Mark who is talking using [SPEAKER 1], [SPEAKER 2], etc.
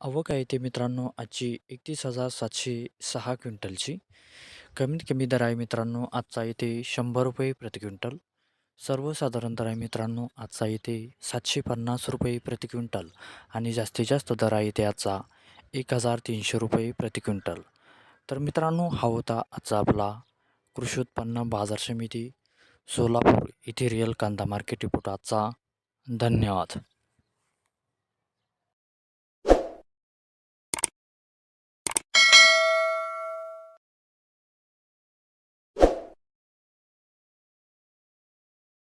[SPEAKER 1] आवक आहे ते मित्रांनो आजची एकतीस हजार सातशे सहा क्विंटलची. कमीत कमी दर आहे मित्रांनो आजचा येथे शंभर रुपये प्रति क्विंटल. सर्वसाधारण दर आहे मित्रांनो आजचा येथे सातशे पन्नास रुपये प्रति क्विंटल आणि जास्तीत जास्त दर आहे ते आजचा एक हजार तीनशे रुपये प्रति क्विंटल. तर मित्रांनो हा होता आजचा आपला कृषी उत्पन्न बाजार समिती सोलापूर येथे रिअल कांदा मार्केट रिपोर्ट आजचा. धन्यवाद.